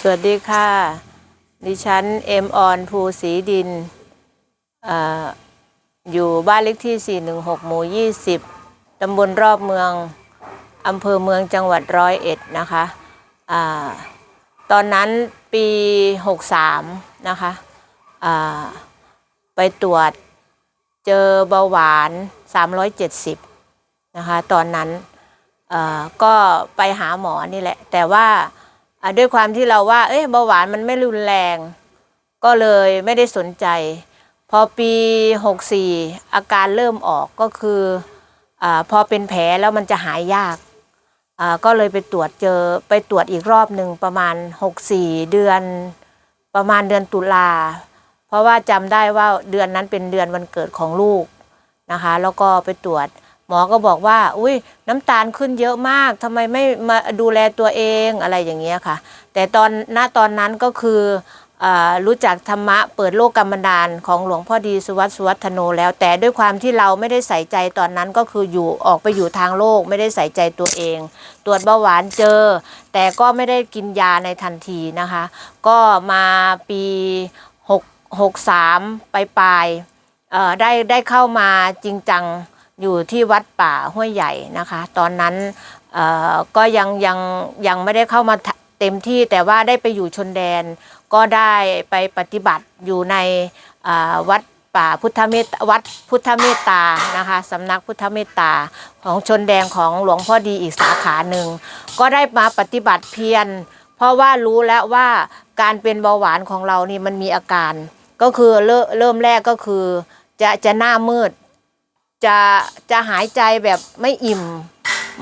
สวัสดีค่ะ ดิฉันเอ็มออนภูศรีดินออยู่บ้านเลขที่ 416 หมู่ 20 ตำบลรอบเมือง อำเภอเมืองจังหวัดร้อยเอ็ดนะคะอตอนนั้นปี 63 นะคะไปตรวจเจอเบาหวาน 370 นะคะ ตอนนั้นก็ไปหาหมอนี่แหละ แต่ว่า ด้วยความที่เราว่า เอ้ยเบาหวานมันไม่รุนแรง ก็เลยไม่ได้สนใจ พอปี 64 อาการเริ่มออกก็คืออาพอเป็นแผลแล้วมันจะหายยากอ่าก็เลยไปตรวจเจอไปตรวจอีกรอบหนึ่งประมาณ 64 เดือน ประมาณเดือนตุลาเพราะว่าจำได้ว่าเดือนนั้นเป็นเดือนวันเกิดของลูกนะคะ แล้วก็ไปตรวจ หมอก็บอกว่า อุ้ยน้ำตาลขึ้นเยอะมากทำไมไม่มาดูแลตัวเองอะไรอย่างเงี้ยค่ะ แต่ตอนณตอนนั้นก็คืออรู้จักธรรมะเปิดโลกกรรมดานของหลวงพ่อดีสุวัตสุวัฒโนแล้ว แต่ด้วยความที่เราไม่ได้ใส่ใจตอนนั้นก็คืออยู่ออกไปอยู่ทางโลก ไม่ได้ใส่ใจตัวเอง ตรวจเบาหวานเจอ แต่ก็ไม่ได้กินยาในทันทีนะคะ ก็มาปี6 63ไปปลายๆเอ่อได้ได้เข้ามาจริงจัง อยู่ที่วัดป่าห้วยใหญ่นะคะ ตอนนั้นก็ยังยังยังไม่ได้เข้ามาเต็มที่แต่ว่าได้ไปอยู่ชนแดน ก็ได้ไปปฏิบัติอยู่ในวัดป่าพุทธเมตวัดพุทธเมตตานะคะสำนักพุทธเมตตาของชนแดงของหลวงพ่อดีอีกสาขาหนึ่งก็ได้มาปฏิบัติเพียร เพราะว่ารู้แล้วว่าการเป็นเบาหวานของเรานี่มันมีอาการ ก็คือเริ่มแรกก็คือจะจะหน้ามืด จะจะหายใจแบบไม่อิ่ม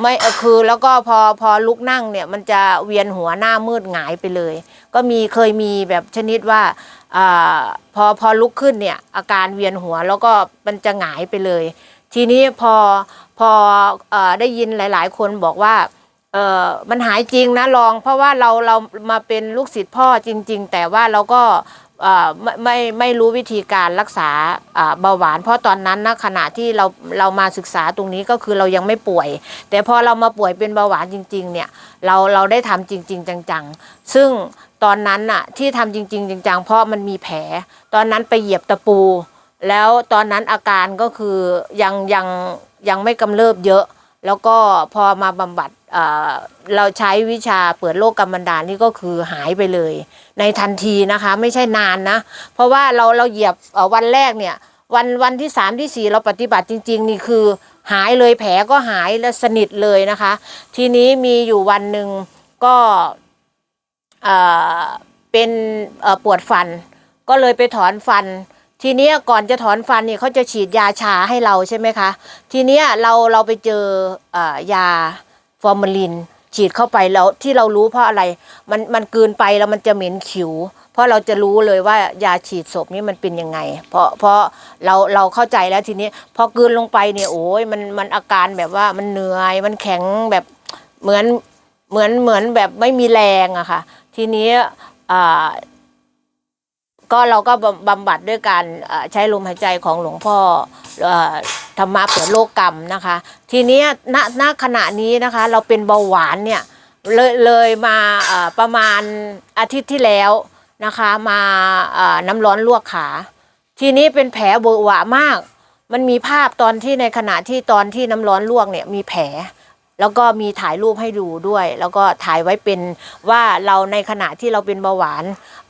ไม่คือแล้วก็พอพอลุกนั่งเนี่ยมันจะเวียนหัวหน้ามืดหงายไปเลย ก็มีเคยมีแบบชนิดว่าอาพอพอลุกขึ้นเนี่ยอาการเวียนหัวแล้วก็มันจะหงายไปเลย ทีนี้พอพออได้ยินหลาย ๆ คนบอกว่าเออมันหายจริงนะลองเพราะว่าเราเรามาเป็นลูกศิษย์พ่อจริง ๆ แต่ว่าเราก็ ไม่ไม่ไม่รู้วิธีการรักษาเบาหวาน เพราะตอนนั้นนะขณะที่เราเรามาศึกษาตรงนี้ก็คือเรายังไม่ป่วย แต่พอเรามาป่วยเป็นเบาหวานจริง ๆ เนี่ยเราเราได้ทำจริง ๆ จังๆ ซึ่งตอนนั้นน่ะที่ทำจริง ๆ จังๆ เพราะมันมีแผล ตอนนั้นไปเหยียบตะปู แล้วตอนนั้นอาการก็คือยังยังยังไม่กำเริบเยอะ แล้วก็พอมาบำบัดเราใช้วิชาเปิดโลกกรรมดานนี่ก็คือหายไปเลย ในทันทีนะคะ ไม่ใช่นานนะ เพราะว่าเราเราเหยียบวันแรกเนี่ยวันวันที่สามที่สี่เราปฏิบัติจริง ๆ นี่คือหายเลยแผลก็หายและสนิทเลยนะคะ ทีนี้มีอยู่วันหนึ่งก็เป็นปวดฟัน ก็เลยไปถอนฟัน ทีเนี้ยก่อนจะถอนฟันเนี่ยเขาจะฉีดยาชาให้เราใช่ไหมคะ ทีเนี้ยเราเราไปเจออยาฟอร์มาลิน ฉีดเข้าไปแล้วที่เรารู้เพราะอะไร มันมันกืนไปแล้วมันจะเหม็นขิว เพราะเราจะรู้เลยว่ายาฉีดศพนี่มันเป็นยังไง เพราะเพราะเราเราเข้าใจแล้วทีนี้พอกืนลงไปเนี่ยโอ้ยมันมันอาการแบบว่ามันเหนื่อยมันแข็งแบบเหมือนเหมือนเหมือนแบบไม่มีแรงอะค่ะ ทีนี้อ่า ก็เราก็บำบำบัดด้วยการใช้ลมหายใจของหลวงพ่ออธรรมะเปิดโลกกรรมนะคะ ทีนี้ณณขณะนี้นะคะ เราเป็นเบาหวานเนี่ยเลยเลยมาประมาณอาทิตย์ที่แล้วนะคะ มาน้ำร้อนลวกขา ทีนี้เป็นแผลเวอะหวะมาก มันมีภาพตอนที่ในขณะที่ตอนที่น้ำร้อนลวกเนี่ยมีแผล แล้วก็มีถ่ายรูปให้ดูด้วย แล้วก็ถ่ายไว้เป็นว่าเราในขณะที่เราเป็นเบาหวาน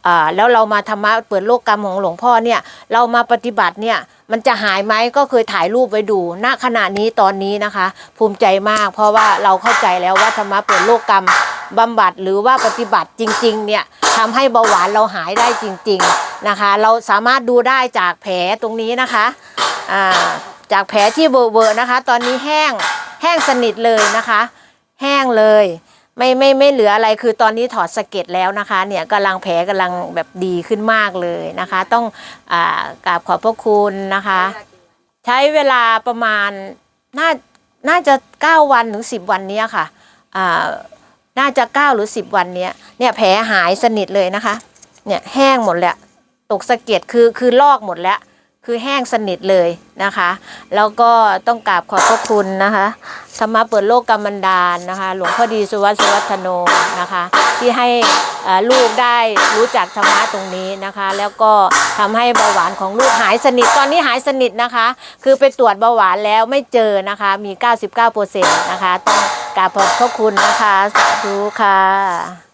อ่าแล้วเรามาธรรมะเปิดโลกกรรมของหลวงพ่อเนี่ย เรามาปฏิบัติเนี่ยมันจะหายไหมก็เคยถ่ายรูปไว้ดู ณ ขณะนี้ตอนนี้นะคะ ภูมิใจมาก เพราะว่าเราเข้าใจแล้วว่าธรรมะเปิดโลกกรรมบำบัดหรือว่าปฏิบัติจริง ๆ เนี่ยทำให้เบาหวานเราหายได้จริง ๆนะคะ เราสามารถดูได้จากแผลตรงนี้นะคะอ่าจากแผลที่เบอร์ๆนะคะ ตอนนี้แห้ง แห้งสนิทเลยนะคะ แห้งเลยไม่ไม่ไม่เหลืออะไรคือตอนนี้ถอดสะเก็ดแล้วนะคะเนี่ยกำลังแผลกำลังแบบดีขึ้นมากเลยนะคะ ต้องอ่ากราบขอบพระคุณนะคะ ใช้เวลาประมาณน่าน่าจะ 9 วันถึง 10 วันเนี้ยค่ะอ่าน่าจะ 9 หรือ 10 วันเนี้ยเนี่ยแผลหายสนิทเลยนะคะเนี่ยแห้งหมดแล้ว ตกสะเก็ดคือคือลอกหมดแล้ว คือแห้งสนิทเลยนะคะ แล้วก็ต้องกราบขอบพระคุณนะคะธรรมะเปิดโลกกรรมันดารนะคะ หลวงพ่อดีสุวัสดิ์สุวัฒโนนะคะ ที่ให้ลูกได้รู้จักธรรมะตรงนี้นะคะ แล้วก็ทำให้เบาหวานของลูกหายสนิทตอนนี้หายสนิทนะคะ คือไปตรวจเบาหวานแล้วไม่เจอนะคะมี 99%นะคะ ต้องกราบขอบพระคุณนะคะสาธุค่ะ